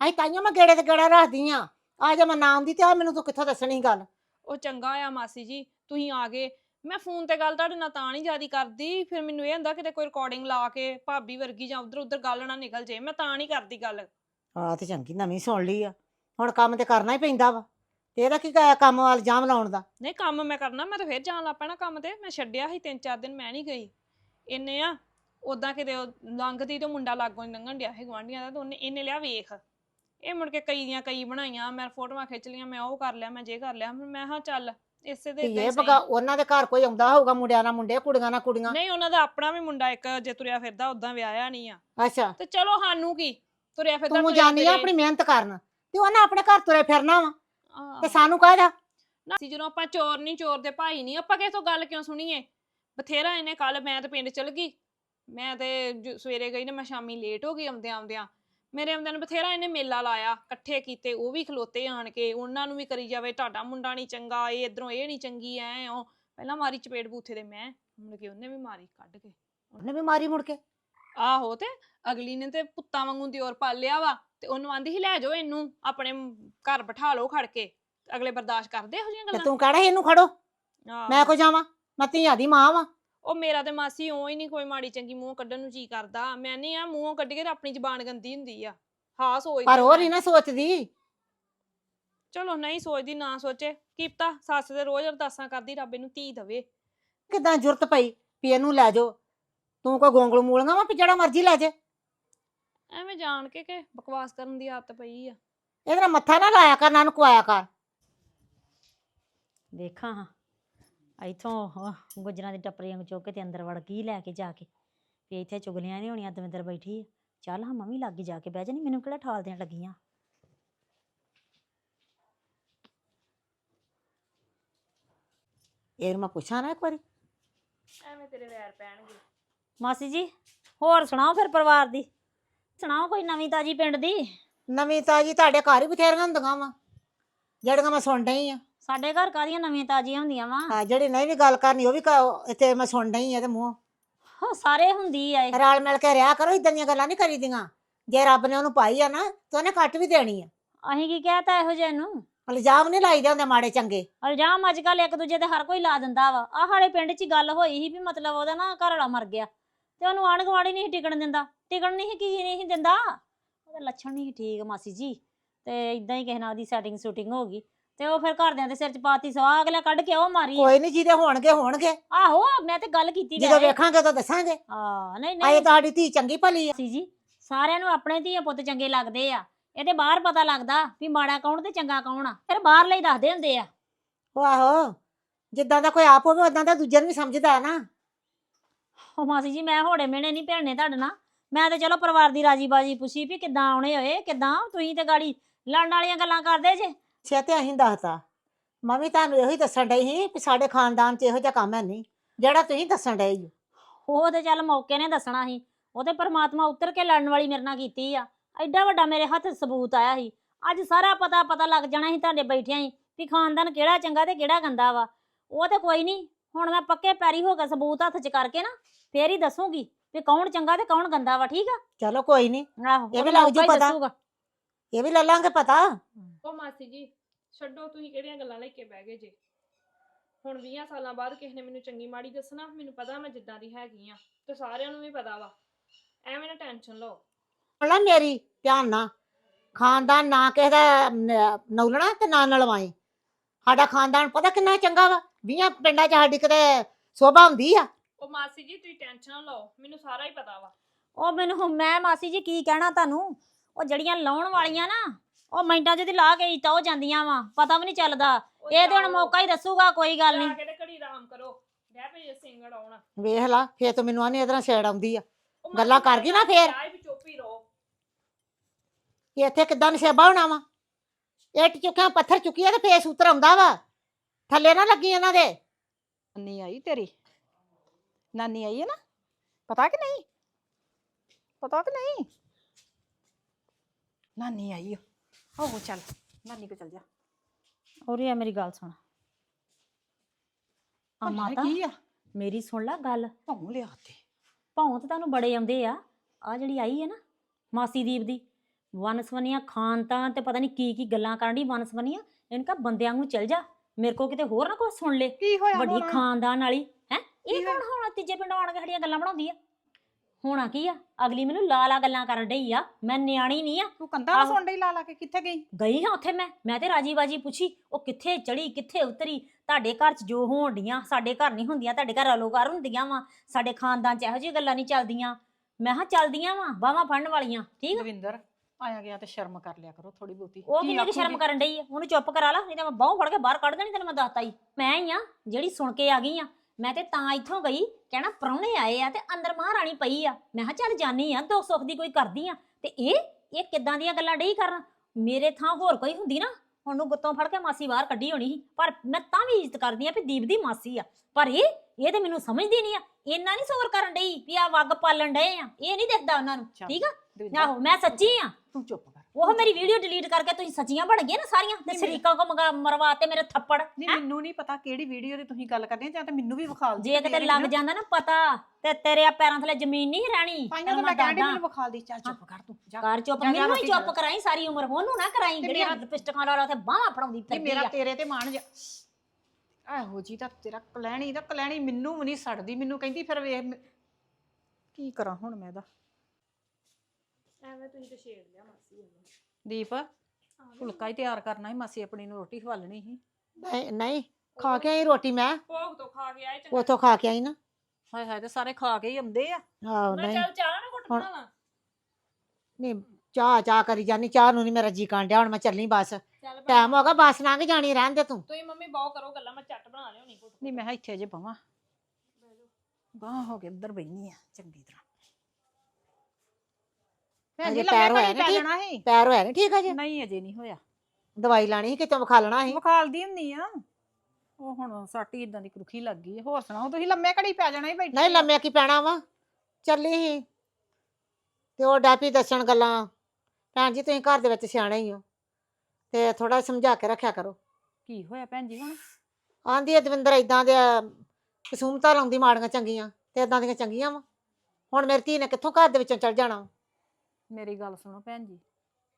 ਅਸੀਂ ਤਾਈਆਂ ਮੈਂ ਗੇੜੇ ਤੇ ਗੇੜਾ ਰੱਖਦੀ ਆ। ਆ ਜੇ ਮੈਂ ਨਾਮ ਦੀ ਤੇ ਆ ਮੈਨੂੰ ਤੂੰ ਕਿੱਥੋਂ ਦੱਸਣੀ ਗੱਲ? ਉਹ ਚੰਗਾ ਆ ਮਾਸੀ ਜੀ ਤੁਸੀਂ ਆ ਗਏ ਮੈਂ ਫੋਨ ਤੇ ਗੱਲ ਤੁਹਾਡੇ ਨਾਲ ਤਾਂ ਨਹੀਂ ਜਿਆਦੀ ਕਰਦੀ ਫਿਰ ਮੈਨੂੰ ਇਹ ਹੁੰਦਾ ਕਿਤੇ ਕੋਈ ਰਿਕਾਰਡਿੰਗ ਲਾ ਕੇ ਭਾਬੀ ਵਰਗੀ ਜਾਂ ਉਧਰ ਉਧਰ ਗੱਲ ਨਾ ਨਿਕਲ ਜੇ ਮੈਂ ਤਾਂ ਨਹੀਂ ਕਰਦੀ ਗੱਲ। ਆ ਤੇ ਚੰਗੀ ਨਵੀਂ ਸੁਣ ਲਈ ਆ। ਹੁਣ ਕੰਮ ਤੇ ਕਰਨਾ ਹੀ ਪੈਂਦਾ ਵਾ। ਤੇ ਇਹਦਾ ਕੀ ਕ- ਕੰਮ ਵਾਲ ਜਾਮ ਲਾਉਣ ਦਾ? ਨਹੀਂ ਕੰਮ ਮੈਂ ਕਰਨਾ ਮੈਂ ਤਾਂ ਫੇਰ ਜਾਣ ਲੱਗ ਪੈਣਾ ਕੰਮ ਤੇ। ਮੈਂ ਛੱਡਿਆ ਸੀ ਤਿੰਨ ਚਾਰ ਦਿਨ ਮੈਂ ਨਹੀਂ ਗਈ। ਇੰਨੇ ਆ ਉਦਾਂ ਕਿਤੇ ਉਹ ਲੰਘਦੀ ਤੇ ਮੁੰਡਾ ਲਾਗੋਂ ਲੰਘਣ ਡਿਆ ਸੀ ਗਵਾਂਢੀਆਂ ਦਾ ਤੇ ਉਹਨੇ ਇਹਨੇ ਲਿਆ ਵੇਖ। ਇਹ ਮੁੜ ਕੇ ਕਈ ਦੀਆਂ ਕਈ ਬਣਾਈਆਂ ਮੈਂ ਫੋਟੋਆਂ ਖਿੱਚ ਲੀਆਂ ਮੈਂ ਉਹ ਕਰ ਲਿਆ ਮੈਂ ਜੇ ਕਰ ਲਿਆ। ਮੈਂ ਹਾਂ ਚੱਲ ਇਸੇ ਦੇ ਤੇ ਏਦਾਂ ਹੀ ਸਹੀ। ਉਹਨਾਂ ਦੇ ਘਰ ਕੋਈ ਆਉਂਦਾ ਹੋਊਗਾ ਮੁੰਡਿਆਂ ਨਾਲ ਮੁੰਡੇ ਕੁੜੀਆਂ ਨਾਲ ਕੁੜੀਆਂ? ਨਹੀਂ ਉਹਨਾਂ ਦਾ ਆਪਣਾ ਵੀ ਮੁੰਡਾ ਇੱਕ ਜੇ ਤੁਰਿਆ ਫਿਰਦਾ ਉਦਾਂ ਵਿਆਹਿਆ ਨਹੀਂ ਆ। ਅੱਛਾ। ਤੇ ਚਲੋ ਸਾਨੂੰ ਕੀ? ਤੁਰਿਆ ਫਿਰਦਾ ਤੂੰ ਤੁਰਿਆ ਜਾਣੀ ਆ ਫਿਰੇ। ਆਪਣੀ ਮਿਹਨਤ ਕਰਨ। ਤੇ ਉਹਨੇ ਆਪਣੇ ਘਰ ਤੁਰੇ ਫਿਰਨਾ ਵਾ। ਆਹ। ਤੇ ਸਾਨੂੰ ਕਾਹਦਾ ਨਾ ਸੀ ਜਦੋਂ ਆਪਾਂ ਚੋਰ ਨਹੀਂ ਚੋਰ ਦੇ ਭਾਈ ਨਹੀਂ ਆਪਾਂ ਕਿਸੇ ਤੋਂ ਗੱਲ ਕਿਉਂ ਸੁਣੀਏ? ਬਥੇਰਾ ਇਹਨੇ ਕੱਲ ਮੈਂ ਤੇ ਪਿੰਡ ਚਲ ਗਈ। ਮੈਂ ਤੇ ਜ- ਸਵੇਰੇ ਗਈ ਨਾ ਮੈਂ ਸ਼ਾਮੀ ਲੇਟ ਹੋ ਗਈ ਆਉਂਦਿਆਂ ਆਉਂਦਿਆਂ ਮੇਰੇ ਆਉਂਦਿਆਂ ਨੂੰ ਬਥੇਰਾ ਇਹਨੇ ਮੇਲਾ ਲਾਇਆ ਇਕੱਠੇ ਕੀਤੇ ਉਹ ਵੀ ਖਲੋਤੇ ਆਣ ਕੇ ਉਹਨਾਂ ਨੂੰ ਵੀ ਕਰੀ ਜਾਵੇ ਤੁਹਾਡਾ ਮੁੰਡਾ ਨਹੀਂ ਚੰਗਾ ਇਹ ਇਧਰੋਂ ਇਹ ਨਹੀਂ ਚੰਗੀ ਐ ਉਹ। ਪਹਿਲਾਂ ਮਾਰੀ ਚਪੇੜ ਬੂਥੇ ਦੇ ਮੈਂ ਮੁੜ ਕੇ ਉਹਨੇ ਵੀ ਮਾਰੀ ਕੱਢ ਕੇ। ਉਹਨੇ ਵੀ ਮਾਰੀ ਮੁੜ ਕੇ? ਆਹੋ ਤੇ ਅਗਲੀ ਨੇ ਤੇ ਪੁੱਤਾਂ ਵਾਂਗੂ ਦਿਓਰ ਪਾਲ ਲਿਆ ਵਾ ਤੇ ਉਹਨੂੰ ਆਂਦੀ ਸੀ ਲੈ ਜਾਓ ਇਹਨੂੰ ਆਪਣੇ ਘਰ ਬਿਠਾ ਲਓ ਖੜ ਕੇ। ਅਗਲੇ ਬਰਦਾਸ਼ਤ ਕਰਦੇ ਇਹੋ ਜਿਹੀਆਂ ਤੇ ਗੱਲਾਂ? ਤੂੰ ਕਹਿਣਾ ਸੀ ਇਹਨੂੰ ਖੜੋ ਆਹੋ। ਮੈਂ ਕੋ ਜਾਵਾਂ? ਮੈਂ ਧੀਆਂ ਦੀ ਮਾਂ ਵਾਂ। ਉਹ ਮੇਰਾ ਤੇ ਮਾਸੀ ਉਹ ਹੀ ਨਹੀਂ ਕੋਈ ਮਾੜੀ ਚੰਗੀ ਮੂੰਹ ਕੱਢਣ ਨੂੰ ਜੀ ਕਰਦਾ। ਮੈਂ ਨਹੀਂ ਆ ਮੂੰਹੋਂ ਕੱਢ ਕੇ ਤੇ ਆਪਣੀ ਜ਼ਬਾਨ ਗੰਦੀ ਹੁੰਦੀ ਆ। ਹਾਂ ਸੋਚਦੀ ਪਰ ਉਹ। ਨਹੀਂ ਨਾ ਸੋਚਦੀ। ਚਲੋ ਨਹੀਂ ਸੋਚਦੀ ਨਾ ਸੋਚੇ। ਕੀਪਤਾ ਸੱਸ ਦੇ ਰੋਜ਼ ਅਰਦਾਸਾਂ ਕਰਦੀ ਰੱਬ ਇਹਨੂੰ ਧੀ ਦਵੇ। ਕਿਦਾਂ ਜ਼ਰੂਰਤ ਪਈ ਵੀ ਇਹਨੂੰ ਲੈ ਜਾਓ। ਤੂੰ ਕੋ ਗੋਂਗਲੂ ਮੂਲੀਆਂ ਵਾ ਵੀ ਜਿਹੜਾ ਮਰਜ਼ੀ ਲੈ ਜੇ। ਐਵੇਂ ਜਾਣ ਕੇ ਕਿ ਬਕਵਾਸ ਕਰਨ ਦੀ ਆਦਤ ਪਈ ਆ। ਇਹਦੇ ਮੱਥਾ ਨਾ ਲਾਇਆ ਕਰ ਨਾ ਨੂੰ ਕੁਆਇਆ ਕਰ। ਵੇਖਾਂ ਹਾਂ। ਇਥੋਂ ਗੁਜਰਾਂ ਦੀ ਟੱਪਰੀਆਂ ਨੂੰ ਚੁੱਕ ਕੇ ਤੇ ਅੰਦਰ ਵੜ ਗਈ ਲੈ ਕੇ ਜਾ ਕੇ। ਵੀ ਇੱਥੇ ਚੁਗਲੀਆਂ ਨਹੀਂ ਹੋਣੀਆਂ ਦਵਿੰਦਰ ਬੈਠੀ ਆ। ਚੱਲ ਹਾਂ ਮੈਂ ਵੀ ਲੱਗ ਜਾ ਕੇ ਬਹਿ ਜਾਨੀ ਮੈਨੂੰ ਕਿਹੜਾ ਠਾਲ ਦੇਣ ਲੱਗੀਆਂ। ਇਹ ਮੈਂ ਪੁੱਛਾਂ ਨਾ ਇੱਕ ਵਾਰੀ। ਐਵੇਂ ਤੇਰੇ ਵੈਰ ਪੈਣਗੇ। ਮਾਸੀ ਜੀ ਹੋਰ ਸੁਣਾਓ ਫਿਰ ਪਰਿਵਾਰ ਦੀ? ਸੁਣਾਓ ਕੋਈ ਨਵੀਂ ਤਾਜੀ ਪਿੰਡ ਦੀ? ਨਵੀਂ ਤਾਜੀ ਤੁਹਾਡੇ ਘਰ ਹੀ ਬਥੇਰੀਆਂ ਹੁੰਦੀਆਂ ਵਾ। ਜਿਹੜੀਆਂ ਮੈਂ ਸੁਣ ਡਈ ਆ। ਸਾਡੇ ਘਰ ਕਾਦੀਆਂ ਨਵੀਆਂ ਤਾਜ਼ੀਆਂ ਹੁੰਦੀਆਂ ਵਾ? ਹਾਂ ਜਿਹੜੀ ਨਹੀਂ ਵੀ ਗੱਲ ਕਰਨੀ ਉਹ ਵੀ ਕ- ਇੱਥੇ ਮੈਂ ਸੁਣ ਡਈ ਆ ਤੇ ਮੂੰਹ। ਹੋ ਸਾਰੇ ਹੁੰਦੀ ਆ ਇਹ। ਰਲ ਮਿਲ ਕੇ ਰਿਹਾ ਕਰੋ ਇਦਾਂ ਦੀਆਂ ਗੱਲਾਂ ਨਹੀਂ ਕਰੀਦੀਆਂ। ਜੇ ਰੱਬ ਨੇ ਉਹਨੂੰ ਪਾਈ ਆ ਨਾ ਤੇ ਉਹਨੇ ਕੱਟ ਵੀ ਦੇਣੀ ਆ। ਅਸੀਂ ਕੀ ਕਹਿਤਾ ਇਹੋ ਜਿਹੇ ਨੂੰ? ਇਲਜ਼ਾਮ ਨਹੀਂ ਲਾਈਦੇ ਹੁੰਦੇ ਮਾੜੇ ਚੰਗੇ। ਇਲਜ਼ਾਮ ਅੱਜ ਕੱਲ ਇੱਕ ਦੂਜੇ ਤੇ ਹਰ ਕੋਈ ਲਾ ਦਿੰਦਾ ਵਾ। ਆਹ ਸਾਡੇ ਪਿੰਡ 'ਚ ਹੀ ਗੱਲ ਹੋਈ ਸੀ ਵੀ ਮਤਲਬ ਉਹਦਾ ਨਾ ਘਰ ਵਾਲਾ ਮਰ ਗਿਆ। ਤੇ ਉਹਨੂੰ ਗੁਆਂਢ ਹੀ ਨਹੀਂ ਸੀ ਟਿਕਣ ਦਿੰਦਾ। ਟਿਕਣ ਨਹੀਂ ਸੀ ਕੀ ਨਹੀਂ ਸੀ ਦਿੰਦਾ? ਉਹਦਾ ਲੱਛਣ ਨਹੀਂ ਸੀ ਠੀਕ ਮਾਸੀ ਜੀ। ਤੇ ਇਦਾਂ ਹੀ ਕਿਸੇ ਨਾਲ ਦੀ ਸੈਟਿੰਗ ਸ਼ੂਟਿੰਗ ਹੋ ਗਈ। ਤੇ ਉਹ ਫਿਰ ਘਰਦਿਆਂ ਦੇ ਸਿਰ 'ਚ ਪਾਤੀ ਸਵਾ ਅਗਲਾ ਕੱਢ ਕੇ ਉਹ ਮਾਰੀ। ਕੋਈ ਨਹੀਂ ਜਿਹਦੇ ਹੋਣਗੇ ਹੋਣਗੇ। ਆਹੋ ਮੈਂ ਤੇ ਗੱਲ ਕੀਤੀ ਜਦੋਂ ਵੈਸੇ। ਵੇਖਾਂਗੇ ਤਾਂ ਦੱਸਾਂਗੇ। ਹਾਂ ਨਹੀਂ ਆਏ ਨਹੀਂ। ਤੁਹਾਡੀ ਧੀ ਚੰਗੀ ਭਲੀ ਆ। ਮਾਸੀ ਜੀ ਸਾਰਿਆਂ ਨੂੰ ਆਪਣੇ ਧੀਆ ਪੁੱਤ ਚੰਗੇ ਲੱਗਦੇ ਆ। ਇਹਦੇ ਬਾਹਰ ਪਤਾ ਲੱਗਦਾ ਵੀ ਮਾੜਾ ਕੌਣ ਤੇ ਚੰਗਾ ਕੌਣ ਆ। ਫਿਰ ਬਾਹਰ ਲਈ ਦੱਸਦੇ ਹੁੰਦੇ ਆ। ਉਹ ਆਹੋ ਜਿੱਦਾਂ ਦਾ ਕੋਈ ਆਪ ਹੋਵੇ ਉਦਾਂ ਦਾ ਦੂਜੇ ਨੂੰ ਵੀ ਸਮਝਦਾ ਨਾ। ਉਹ ਮਾਸੀ ਜੀ ਮੈਂ ਹੋੜੇ ਮਿਹਣੇ ਨਹੀਂ ਭੈਣੇ ਤੁਹਾਡੇ ਨਾਲ। ਮੈਂ ਤੇ ਚਲੋ ਪਰਿਵਾਰ ਦੀ ਰਾਜੀ ਬਾਜੀ ਪੁੱਛੀ ਵੀ ਕਿੱਦਾਂ ਆਉਣੇ ਹੋਏ ਕਿੱਦਾਂ? ਤੁਸੀਂ ਤੇ ਗਾੜੀ ਲੜਨ ਵਾਲੀਆਂ ਗੱਲਾਂ ਕਰਦੇ ਜੇ? ਛੇ ਤੇ ਅਸੀਂ ਦੱਸਤਾ। ਮੈਂ ਵੀ ਤੁਹਾਨੂੰ ਇਹੋ ਹੀ ਦੱਸਣ ਡਈ ਸੀ ਕਿ ਸਾਡੇ ਖਾਨਦਾਨ 'ਚ ਇਹੋ ਜਿਹਾ ਕੰਮ ਹੈ ਨਹੀਂ ਜਿਹੜਾ ਤੁਸੀਂ ਦੱਸਣ ਡਏ ਜੀ ਉਹ ਤੇ ਚੱਲ ਮੌਕੇ ਨੇ ਦੱਸਣਾ ਸੀ। ਉਹ ਤੇ ਪਰਮਾਤਮਾ ਉੱਤਰ ਕੇ ਲੜਨ ਵਾਲੀ ਮੇਰੇ ਨਾਲ ਕੀਤੀ ਆ। ਐਡਾ ਵੱਡਾ ਮੇਰੇ ਹੱਥ ਸਬੂਤ ਆਇਆ ਸੀ। ਅੱਜ ਸਾਰਾ ਪਤਾ ਪਤਾ ਲੱਗ ਜਾਣਾ ਸੀ ਤੁਹਾਡੇ ਬੈਠਿਆਂ ਹੀ ਵੀ ਖਾਨਦਾਨ ਕਿਹੜਾ ਚੰਗਾ ਤੇ ਕਿਹੜਾ ਗੰਦਾ ਵਾ। ਉਹ ਤੇ ਕੋਈ ਨਹੀਂ ਹੁਣ ਮੈਂ ਪੱਕੇ ਪੈਰੀ ਹੋ ਕੇ ਸਬੂਤ ਹੱਥ 'ਚ ਕਰਕੇ ਨਾ ਫੇਰ ਹੀ ਦੱਸੂਗੀ ਵੀ ਕੌਣ ਚੰਗਾ ਤੇ ਕੌਣ ਗੰਦਾ ਵਾ ਠੀਕ ਆ? ਚਲੋ ਕੋਈ ਨਹੀਂ। ਆਹੋ ਇਹ ਵੀ ਲੱਗ ਜੂ ਪਤਾ। ਇਹ ਵੀ ਲੈ ਲਾਂਗੇ ਪਤਾ। ਉਹ ਮਾਸੀ ਜੀ ਛੱਡੋ ਤੁਸੀਂ ਕਿਹੜੀਆਂ ਗੱਲਾਂ ਲੈ ਕੇ ਬਹਿ ਗਏ ਜੇ। ਹੁਣ 20 ਸਾਲਾਂ ਬਾਅਦ ਕਿਸੇ ਨੇ ਮੈਨੂੰ ਚੰਗੀ ਮਾੜੀ ਦੱਸਣਾ ਮੈਨੂੰ ਪਤਾ ਮੈਂ ਜਿੱਦਾਂ ਦੀ ਹੈਗੀ ਆ ਤੇ ਸਾਰਿਆਂ ਨੂੰ ਵੀ ਪਤਾ ਵਾ। ਐਵੇਂ ਨਾ ਟੈਨਸ਼ਨ ਲਓ। ਲੈ ਮੇਰੀ ਧਿਆਨ ਨਾਲ। ਖਾਨਦਾਨ ਨਾ ਕਿਸੇ ਦਾ ਨ- ਨੌਲਣਾ ਤੇ ਨਾ ਨਲਵਾਏ। ਸਾਡਾ ਖਾਨਦਾਨ ਪਤਾ ਕਿੰਨਾ ਚੰਗਾ ਵਾ। 20 ਪਿੰਡਾਂ 'ਚ ਸਾਡੀ ਕਿਤੇ ਸੋਭਾ ਹੁੰਦੀ ਆ। ਉਹ ਮਾਸੀ ਜੀ ਤੁਸੀਂ ਟੈਨਸ਼ਨ ਨਾ ਲਓ ਮੈਨੂੰ ਸਾਰਾ ਹੀ ਪਤਾ ਵਾ। ਉਹ ਮੈਨੂੰ ਮੈਂ ਮਾਸੀ ਜੀ ਕੀ ਕਹਿਣਾ ਤੁਹਾਨੂੰ? ਉਹ ਜੜੀਆਂ ਲਾਉਣ ਵਾਲੀਆਂ ਨਾ ਉਹ ਮਿੰਟਾਂ 'ਚ ਦੀ ਲਾ ਕੇ ਤਾਂ ਉਹ ਜਾਂਦੀਆਂ ਵਾ ਪਤਾ ਵੀ ਨਹੀਂ ਚੱਲਦਾ। ਇਹ ਤੇ ਹੁਣ ਮੌਕਾ ਹੀ ਦੱਸੂਗਾ ਕੋਈ ਗੱਲ ਨਹੀਂ। ਕੇ ਤੇ ਘੜੀ ਆਰਾਮ ਕਰੋ। ਡੈ ਪਈ ਸਿੰਗੜ ਆਉਣਾ। ਵੇਖ ਲਾ ਫੇਰ ਤੂੰ ਮੈਨੂੰ ਆਨੀ ਨਾਲ ਛੇੜ ਆਉਂਦੀ ਆ। ਉਹ ਗੱਲਾਂ ਕਰ ਗਈ ਨਾ ਫੇਰ। ਚਾਹ ਵੀ ਚੁੱਪ ਹੀ ਰਹੋ। ਕਿ ਇੱਥੇ ਕਿੱਦਾਂ ਨਸ਼ੇਬਾ ਹੋਣਾ ਵਾ? ਇੱਟ ਚੁੱਕਿਆ ਪੱਥਰ ਚੁੱਕਿਆ ਤੇ ਫੇਸ ਉਤਰ ਆਉਂਦਾ ਵਾ। ਥੱਲੇ ਨਾ ਲੱਗੀ ਇਹਨਾਂ ਦੇ। ਨਾਨੀ ਆਈ ਤੇਰੀ? ਨਾਨੀ ਆਈ ਹੈ ਨਾ? ਪਤਾ ਕਿ ਨਹੀਂ? ਪਤਾ ਕਿ ਨਹੀਂ? ਨਾਨੀ ਆਈ ਆ। ਆਹੋ ਚੱਲ ਨਾਨੀ ਕੋ ਚੱਲ ਜਾ। ਔਰ ਇਹ ਮੇਰੀ ਗੱਲ ਸੁਣ। ਆ ਭਲਾ ਮਾਤਾ ਕੀ ਆ? ਮੇਰੀ ਸੁਣ ਲੈ ਗੱਲ। ਭੌਂ ਲਿਆ ਤੇ ਭੌਂ ਤੇ ਤੁਹਾਨੂੰ ਬੜੇ ਆਉਂਦੇ ਆ। ਆ ਜਿਹੜੀ ਆਈ ਹੈ ਨਾ ਮਾਸੀ ਦੀਪ ਦੀ ਵਨਸਵਨੀਆਂ ਖਾਨ ਤਾਂ ਤੇ ਪਤਾ ਨਹੀਂ ਕੀ ਕੀ ਗੱਲਾਂ ਕਰਨ ਦੀ ਵਨਸਵਨੀਆਂ। ਇਹਨੂੰ ਕਹਾ ਬੰਦਿਆਂ ਨੂੰ ਚਲ ਜਾ ਮੇਰੇ ਕੋ ਕਿਤੇ ਹੋਰ ਨਾ ਕੁਝ ਸੁਣ ਲੈ। ਕੀ ਹੋਇਆ ਵੱਡੀ ਹੋਣਾ? ਖਾਨਦਾਨ ਵਾਲੀ ਹੈ? ਕੀ ਇਹ ਕੌਣ ਹੋਣਾ ਤੀਜੇ ਪਿੰਡੋਂ ਆਣ ਕੇ ਸਾਡੀਆਂ ਗੱਲਾਂ ਬਣਾਉਂਦੀ ਆ? ਹੋਣਾ ਕੀ ਆ? ਅਗਲੀ ਮੈਨੂੰ ਲਾ ਲਾ ਗੱਲਾਂ ਕਰਨ ਡਈ ਆ। ਮੈਂ ਨਿਆਣੀ ਨਹੀਂ ਆ। ਤੂੰ ਆਹੋ। ਸੁਣ ਡਈ ਲਾ ਲਾ ਕੇ ਕਿੱਥੇ ਗਈ? ਗਈ ਹਾਂ ਉੱਥੇ ਮੈਂ। ਮੈਂ ਤੇ ਰਾਜੀ ਬਾਜੀ ਪੁੱਛੀ ਉਹ ਕਿੱਥੇ ਚੜੀ ਕਿੱਥੇ ਉਤਰੀ? ਤੁਹਾਡੇ ਘਰ 'ਚ ਜੋ ਹੋਣ ਡੀਆਂ ਸਾਡੇ ਘਰ ਨਹੀਂ ਹੁੰਦੀਆਂ ਤੁਹਾਡੇ ਘਰ ਅਲੋਕਾਰ ਹੁੰਦੀਆਂ ਵਾ। ਸਾਡੇ ਖਾਨਦਾਨ 'ਚ ਇਹੋ ਜਿਹੀ ਗੱਲਾਂ ਨਹੀਂ ਚੱਲਦੀਆਂ। ਮੈਂ ਹਾਂ ਚੱਲਦੀਆਂ ਵਾ ਬਾਹਾਂ ਫੜਨ ਵਾਲੀਆਂ ਠੀਕ ਆ? ਦਵਿੰਦਰ ਆਇਆ ਗਿਆ ਤੇ ਸ਼ਰਮ ਕਰ ਲਿਆ ਕਰੋ ਥੋੜੀ ਬਹੁਤੀ। ਉਹ ਕੀ ਕਿੰਨੀ ਕੁ ਸ਼ਰਮ? ਕਰਨ ਡਈ ਆ? ਉਹਨੂੰ ਚੁੱਪ ਕਰਾ ਲਾ ਨਹੀਂ ਤਾਂ ਮੈਂ ਬਾਹੋਂ ਫੜ ਕੇ ਬਾਹਰ ਕੱਢ ਦੇਣੀ ਤੈਨੂੰ ਮੈਂ ਦੱਸਤਾ ਹੀ ਮੈਂ ਹੀ ਆ ਜਿਹੜੀ ਸੁਣ ਕੇ ਆ ਗਈ ਆ। ਮੈਂ ਤੇ ਤਾਂ ਇੱਥੋਂ ਗਈ ਕਹਿਣਾ ਪ੍ਰਾਹੁਣੇ ਆਏ ਆ ਤੇ ਅੰਦਰ ਮਹਾਰਾਣੀ ਪਈ ਆ। ਮੈਂ ਕਿਹਾ ਚੱਲ ਜਾਨੀ ਆ ਦੁੱਖ ਸੁੱਖ ਦੀ ਕੋਈ ਕਰਦੀ ਆ। ਤੇ ਇਹ ਇਹ ਕਿੱਦਾਂ ਦੀਆਂ ਗੱਲਾਂ ਡਈ ਕਰਨ? ਮੇਰੇ ਥਾਂ ਹੋਰ ਕੋਈ ਹੁੰਦੀ ਨਾ? ਉਹਨੂੰ ਗੁੱਤੋਂ ਫੜ ਕੇ ਮਾਸੀ ਬਾਹਰ ਕੱਢੀ ਹੋਣੀ ਸੀ। ਪਰ ਮੈਂ ਤਾਂ ਵੀ ਇੱਜ਼ਤ ਕਰਦੀ ਆ ਵੀ ਦੀਪ ਦੀ ਮਾਸੀ ਆ। ਪਰ ਇਹ ਇਹ ਤੇ ਮੈਨੂੰ ਸਮਝਦੀ ਨਹੀਂ ਆ। ਇੰਨਾ ਨਹੀਂ ਸੋਰ ਕਰਨ ਡਈ ਵੀ ਆ ਵੱਗ ਪਾਲਣ ਡਏ ਆ। ਇਹ ਨਹੀਂ ਦਿਖਦਾ ਉਹਨਾਂ ਨੂੰ। ਠੀਕ ਆ? ਆਹੋ ਮੈਂ ਸੱਚੀ ਆ। ਤੂੰ ਚੁੱਪ। ਉਹ ਮੇਰੀ ਵੀਡੀਓ ਡਿਲੀਟ ਕਰਕੇ ਤੁਸੀਂ ਸੱਚੀਆਂ ਬਣ ਗਈਆਂ ਨਾ ਸਾਰੀਆਂ ਤੇ ਸ਼ਰੀਕਾਂ ਕੋ ਮਗਾ ਮਰਵਾਤੇ ਮੇਰੇ ਥੱਪੜ ਨਹੀਂ? ਮੈਨੂੰ ਨਹੀਂ ਪਤਾ ਕਿਹੜੀ ਵੀਡੀਓ ਦੀ ਤੁਸੀਂ ਗੱਲ ਕਰਦੇ ਆ ਜਾਂ ਤਾਂ ਮੈਨੂੰ ਵੀ ਵਿਖਾਲ ਜੇ ਕਿਤੇ ਲੱਗ ਜਾਂਦਾ ਨਾ ਪਤਾ ਤੇ ਤੇਰੇ ਆ ਪੈਰਾਂ ਥੱਲੇ ਜ਼ਮੀਨ ਨਹੀਂ ਰਹਿਣੀ ਪਾਈਆਂ ਤਾਂ ਮੈਂ ਦੱਸਦਾ। ਮੈਨੂੰ ਵਿਖਾਲ ਦੀ ਚੱਲ ਚੁੱਪ ਕਰ ਤੂੰ ਕਰ ਚੁੱਪ ਮੈਨੂੰ ਹੀ ਚੁੱਪ। ਕਰਾਈ ਸਾਰੀ ਉਮਰ ਉਹਨੂੰ ਨਾ ਕਰਾਈ ਤੇ ਮੇਰਾ- ਪਿਸਟਕਾਂ ਲਾ ਲਾ ਤੇ ਬਾਹਾਂ ਫੜਾਉਂਦੀ ਫਿਰਦੀ ਮੇਰਾ ਤੇਰੇ ਤੇ ਮਾਣ ਜਾ ਇਹੋ ਜੀ ਤਾਂ ਤੇਰਾ ਕਲੈਣੀ ਦਾ ਕਲੈਣੀ ਮੈਨੂੰ ਵੀ ਨਹੀਂ ਛੱਡਦੀ ਮੈਨੂੰ ਕਹਿੰਦੀ ਫਿਰ ਵੇਖ ਕੀ ਕਰਾਂ ਹੁਣ ਮੈਂ ਇਹਦਾ ਐਵੇਂ ਤੁਸੀਂ ਤੇ ਛੇੜ ਲਿਆ ਮਾਸੀ ਦੀਪ ਫੁਲਕਾ ਹੀ ਤਿਆਰ ਕਰਨਾ ਸੀ ਮਾਸੀ ਆਪਣੀ ਨੂੰ ਰੋਟੀ ਖਵਾਲਣੀ ਸੀ। ਨਹੀਂ ਨਹੀਂ ਖਾ ਕੇ ਆਈ ਰੋਟੀ ਮੈਂ। ਭੋਗ ਤੋਂ ਖਾ ਕੇ ਆਏ ਚੰਗਾ। ਉਥੋਂ ਖਾ ਕੇ ਆਈ ਨਾ। ਹਾਏ ਹਾਏ ਤੇ ਸਾਰੇ ਖਾ ਕੇ ਹੀ ਆਉਂਦੇ ਆ। ਆਹੋ ਮੈਂ ਨਹੀਂ। ਚੱਲ ਚਾਹ ਨਾ ਘੁੱਟ ਹੁਣ- ਬਣਾ ਲਾਂ। ਨਹੀਂ ਚਾਹ ਚਾਹ ਕਰੀ ਜਾਨੀ ਚਾਹ ਨੂੰ ਨਹੀਂ ਮੇਰਾ ਜੀ ਕਾਂਡਿਆ ਹੁਣ ਮੈਂ ਚੱਲਣੀ ਬਸ। ਚੱਲ ਟਾਈਮ ਹੋ ਗਿਆ ਬੱਸ ਲੰਘ ਜਾਣੀ ਰਹਿਣ ਦੇ ਤੂੰ। ਤੁਸੀਂ ਮੰਮੀ ਬਹੁਤ ਕਰੋ ਗੱਲਾਂ ਮੈਂ ਝੱਟ ਬਣਾ ਲਿਆਉਣੀ ਘੁੱਟ ਨਹੀਂ ਮੈਂ ਕਿਹਾ ਇੱਥੇ ਜੇ ਪਵਾਂ ਬਾਹ ਹੋ ਕੇ ਉੱਧਰ ਬੈਣੀ ਆ ਚੰਗੀ ਤਰ੍ਹਾਂ। ਭੈਣ ਅਜੇ ਪੈਰ ਲੰਮੇ ਹੋਇਆ ਘੜੀ ਨੀ ਪੈ ਠੀਕ? ਜਾਣਾ ਸੀ। ਪੈਰ ਹੋਇਆ ਨਹੀਂ ਠੀਕ ਅਜੇ? ਨਹੀਂ ਅਜੇ ਨਹੀਂ ਹੋਇਆ। ਦਵਾਈ ਲਾਣੀ ਸੀ ਕਿਤੋਂ ਵਿਖਾਲਣਾ ਸੀ? ਵਿਖਾਲਦੀ ਹੁੰਦੀ ਆ। ਉਹ ਹੁਣ ਸਾਟੀ ਇਦਾਂ ਦੀ ਕੁਰਖੀ ਲੱਗ ਗਈ। ਹੋਰ ਸੁਣਾਓ ਤੁਸੀਂ ਲੰਮੇ ਘੜੀ ਪੈ ਜਾਣਾ ਹੀ ਬੈਠੇ ਨਹੀਂ ਲੰਮਿਆ ਕੀ ਪੈਣਾ ਵਾ? ਚੱਲੀ ਸੀ। ਤੇ ਉਹ ਡਾਪੀ ਦੱਸਣ ਗੱਲਾਂ। ਭੈਣ ਜੀ ਤੁਸੀਂ ਘਰ ਦੇ ਵਿੱਚ ਸਿਆਣੇ ਹੀ ਹੋ। ਤੇ ਥੋੜਾ ਸਮਝਾ ਕੇ ਰੱਖਿਆ ਕਰੋ। ਕੀ ਹੋਇਆ ਭੈਣ ਜੀ ਹੁਣ? ਆਂਦੀ ਐ ਦਵਿੰਦਰ ਇਦਾਂ ਦੇ ਕਸੂਮਤਾਂ ਲਾਉਂਦੀ ਮਾੜੀਆਂ ਚੰਗੀਆਂ। ਤੇ ਇਦਾਂ ਦੀਆਂ ਚੰਗੀਆਂ ਵਾ। ਹੁਣ ਮੇਰੀ ਧੀ ਨੇ ਕਿੱਥੋਂ ਘਰ ਦੇ ਵਿੱਚੋਂ ਚੱਲ ਜਾਣਾ? ਮੇਰੀ ਗੱਲ ਸੁਣੋ ਭੈਣ ਜੀ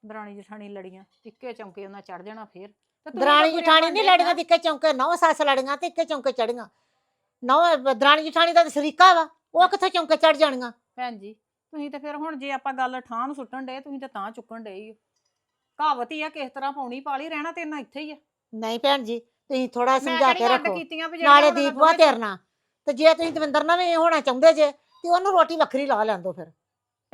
ਦਰਾਣੀ ਜਠਾਣੀ ਲੜੀਆਂ ਇੱਕੇ ਚੌਂਕੇ ਉਹਨਾਂ ਚੜ ਜਾਣਾ ਫੇਰ। ਤੇ ਤੁਸੀਂ ਦਰਾਣੀ ਤਾਂ ਜਠਾਣੀ ਨਹੀਂ ਲੜੀਆਂ ਤੇ ਇੱਕੇ ਚੌਂਕੇ ਨੌ ਸੱਸ ਲੜੀਆਂ ਤੇ ਇੱਕੇ ਚੌਂਕੇ ਚੜੀਆਂ ਨੌ ਦਰਾਣੀ ਜਠਾਣੀ ਦਾ ਤਾਂ ਸਰੀਕਾ ਵਾ ਉਹ ਕਿੱਥੋਂ ਚੌਂਕੇ ਚੜ ਜਾਣੀਆਂ? ਭੈਣ ਜੀ ਤੁਸੀਂ ਤੇ ਫਿਰ ਹੁਣ ਜੇ ਆਪਾਂ ਗੱਲ ਠਾਂ ਨੂੰ ਸੁੱਟਣ ਡੇ ਤੁਸੀਂ ਤਾਂ ਤਾਂ ਚੁੱਕਣ ਡੇ ਹੀ ਹੋ। ਕਹਾਵਤ ਹੀ ਆ ਕਿਸ ਤਰ੍ਹਾਂ ਪਾਉਣੀ ਪਾਲੀ ਰਹਿਣਾ ਤੇ ਨਾ ਇੱਥੇ ਹੀ ਆ। ਨਹੀਂ ਭੈਣ ਜੀ ਤੁਸੀਂ ਥੋੜਾ ਸਮਝਾ ਕੇ ਰੱਖੋ। ਕੀਤੀਆਂ ਵੀ ਨਾਲੇ ਉਹਨਾਂ ਨਾਲ ਦੀਪ ਵਾ ਦੋਵੇਂ- ਤੇਰੇ ਨਾਲ। ਤੇ ਜੇ ਤੁਸੀਂ ਦਵਿੰਦਰ ਨਾਲ ਵੀ ਹੋਣਾ ਚਾਹੁੰਦੇ ਜੇ ਤੇ ਉਹਨੂੰ ਰੋਟੀ ਵੱਖਰੀ ਲਾ ਲੈਂਦੋ ਫਿਰ।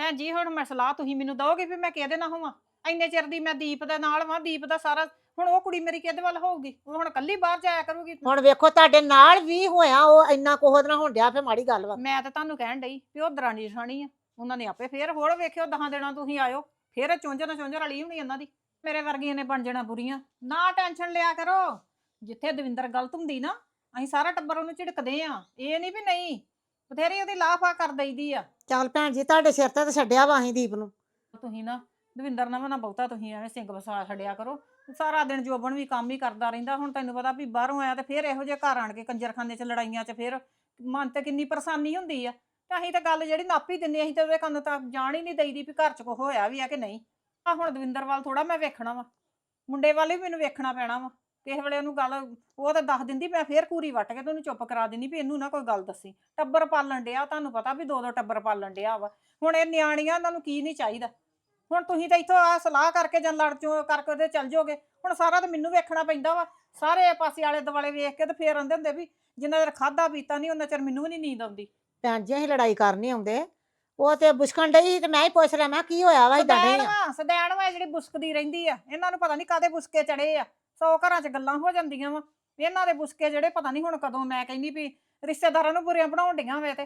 ਭੈਣ ਜੀ ਹੁਣ ਮੈਂ ਸਲਾਹ ਤੁਸੀਂ ਮੈਨੂੰ ਦਓਗੇ ਵੀ ਮੈਂ ਕਿਹਦੇ ਨਾਲ ਹੋਵਾਂ? ਇੰਨੇ ਚਿਰ ਦੀ ਮੈਂ ਦੀਪ ਦੇ ਨਾਲ ਵਾਂ ਦੀਪ ਦਾ ਸਾਰਾ ਹੁਣ ਉਹ ਕੁੜੀ ਮੇਰੀ ਕਿਹਦੇ ਵੱਲ ਹੋਊਗੀ? ਉਹ ਹੁਣ ਕੱਲੀ ਬਾਹਰ ਜਾਇਆ ਕਰੂਗੀ? ਹੁਣ ਵੇਖੋ ਤੁਹਾਡੇ ਨਾਲ ਵੀ ਹੋਇਆ ਉਹ ਇੰਨਾ ਕੋਹਦ ਨਾਲ ਹੋਣ ਡਿਆ ਫੇ ਮਾੜੀ ਗੱਲ ਵਾ। ਮੈਂ ਤਾਂ ਤੁਹਾਨੂੰ ਕਹਿਣ ਡਈ ਵੀ ਉਹ ਦਰਾਣੀ ਜਠਾਣੀ ਆ ਉਹਨਾਂ ਨੇ ਆਪੇ ਫੇਰ ਹੋਰ ਵੇਖਿਓ ਦਹਾਂ ਦੇਣਾ ਤੁਸੀਂ ਆਇਓ ਫੇਰ ਚੁੰਝ ਨਾ ਚੁੰਝ ਰਲੀ ਹੋਣੀ ਇਹਨਾਂ ਦੀ। ਮੇਰੇ ਵਰਗੀਆਂ ਨੇ ਬਣ ਜਾਣਾ ਬੁਰੀਆਂ। ਨਾ ਟੈਨਸ਼ਨ ਲਿਆ ਕਰੋ। ਜਿੱਥੇ ਦਵਿੰਦਰ ਗਲਤ ਹੁੰਦੀ ਨਾ ਅਸੀਂ ਸਾਰਾ ਟੱਬਰ ਉਹਨੂੰ ਝਿੜਕਦੇ ਆ। ਇਹ ਨਹੀਂ ਵੀ ਨਹੀਂ ਬਥੇਰੀ ਉਹਦੀ ਲਾਫਾ ਕਰ ਦਈਦੀ ਆ। ਚੱਲ ਭੈਣ ਜੀ ਤੁਹਾਡੇ ਸਿਰ ਤੇ ਤਾਂ ਛੱਡਿਆ ਵਾ ਅਸੀਂ ਦੀਪ ਨੂੰ। ਤੁਸੀਂ ਨਾ ਦਵਿੰਦਰ ਨਾਲ ਨਾ ਬਹੁਤਾ ਤੁਸੀਂ ਐਵੇਂ ਸਿੰਘ ਵਸਾ ਛੱਡਿਆ ਕਰੋ। ਸਾਰਾ ਦਿਨ ਜੋਬਨ ਵੀ ਕੰਮ ਹੀ ਕਰਦਾ ਰਹਿੰਦਾ ਹੁਣ ਤੈਨੂੰ ਪਤਾ ਵੀ ਬਾਹਰੋਂ ਆਇਆ ਤੇ ਫਿਰ ਇਹੋ ਜਿਹੇ ਘਰ ਆਣ ਕੇ ਕੰਜਰਖਾਨੇ 'ਚ ਲੜਾਈਆਂ 'ਚ ਫਿਰ ਮਨ ਤੇ ਕਿੰਨੀ ਪਰੇਸ਼ਾਨੀ ਹੁੰਦੀ ਆ। ਤੇ ਅਸੀਂ ਤਾਂ ਗੱਲ ਜਿਹੜੀ ਨਾਪੀ ਦਿੰਦੇ ਅਸੀਂ ਤੇ ਉਹਦੇ ਕੰਨ ਤਾਂ ਜਾਣ ਹੀ ਨਹੀਂ ਦਈਦੀ ਵੀ ਘਰ 'ਚ ਕੋ ਹੋਇਆ ਵੀ ਆ ਕਿ ਨਹੀਂ। ਆ ਹੁਣ ਦਵਿੰਦਰ ਵੱਲ ਥੋੜਾ ਮੈਂ ਵੇਖਣਾ ਵਾ। ਮੁੰਡੇ ਵੱਲ ਵੀ ਮੈਨੂੰ ਵੇਖਣਾ ਪੈਣਾ ਵਾ। ਕਿਸੇ ਵੇਲੇ ਉਹਨੂੰ ਗੱਲ ਉਹ ਤਾਂ ਦੱਸ ਦਿੰਦੀ ਮੈਂ ਫੇਰ ਕੂਰੀ ਵੱਟ ਕੇ ਤੈਨੂੰ ਚੁੱਪ ਕਰਾ ਦਿੰਦੀ ਵੀ ਇਹਨੂੰ ਨਾ ਕੋਈ ਗੱਲ ਦੱਸੀ। ਟੱਬਰ ਪਾਲਣ ਡਿਆ ਤੁਹਾਨੂੰ ਪਤਾ ਵੀ ਦੋ ਦੋ ਟੱਬਰ ਪਾਲਣ ਡਿਆ ਵਾ। ਹੁਣ ਇਹ ਨਿਆਣੀਆਂ ਇਹਨਾਂ ਨੂੰ ਕੀ ਨਹੀਂ ਚਾਹੀਦਾ। ਹੁਣ ਤੁਸੀਂ ਤਾਂ ਇੱਥੋਂ ਆ ਸਲਾਹ ਕਰਕੇ ਜਾਂ ਲੜ ਚੋ ਕਰਕੇ ਉਹਦੇ ਚੱਲ ਜਾਓਗੇ ਹੁਣ ਸਾਰਾ ਤਾਂ ਮੈਨੂੰ ਵੇਖਣਾ ਪੈਂਦਾ ਵਾ। ਸਾਰੇ ਪਾਸੇ ਆਲੇ ਦੁਆਲੇ ਵੇਖ ਕੇ ਤੇ ਫੇਰ ਆਂਦੇ ਹੁੰਦੇ ਵੀ ਜਿੰਨਾ ਚਿਰ ਖਾਦਾ ਪੀਤਾ ਨਹੀਂ ਉਹਨਾਂ ਚਿਰ ਮੈਨੂੰ ਵੀ ਨਹੀਂ ਨੀਂਦ ਆਉਂਦੀ। ਭੈਣ ਜੀ ਅਸੀਂ ਲੜਾਈ ਕਰਨੀ ਆਉਂਦੇ। ਉਹ ਤੇ ਬੁਸਕਣ ਡਈ ਤੇ ਮੈਂ ਹੀ ਪੁੱਛ ਲਿਆ ਮੈਂ ਕਿਹਾ ਕੀ ਹੋਇਆ ਵਾ ਇਦਾਂ ਡਈ ਆ? ਵਾ ਸਦੈਣ ਵਾ ਜਿਹੜੀ ਬੁਸਕਦੀ ਰਹਿੰਦੀ ਆ ਇਹਨਾਂ ਨੂੰ ਪਤਾ ਨਹੀਂ ਕਾਦੇ ਬੁਸਕੇ ਚੜੇ ਆ। ਸੌ ਘਰਾਂ 'ਚ ਗੱਲਾਂ ਹੋ ਜਾਂਦੀਆਂ ਵਾ। ਇਹਨਾਂ ਦੇ ਬੁਸਕੇ ਜਿਹੜੇ ਪਤਾ ਨਹੀਂ ਹੁਣ ਕਦੋਂ ਮੈਂ ਕਹਿੰਦੀ ਵੀ ਰਿਸ਼ਤੇਦਾਰਾਂ ਨੂੰ ਬੁਰੀਆਂ ਬਣਾਉਣ ਡੀਆਂ ਵੇ ਤੇ।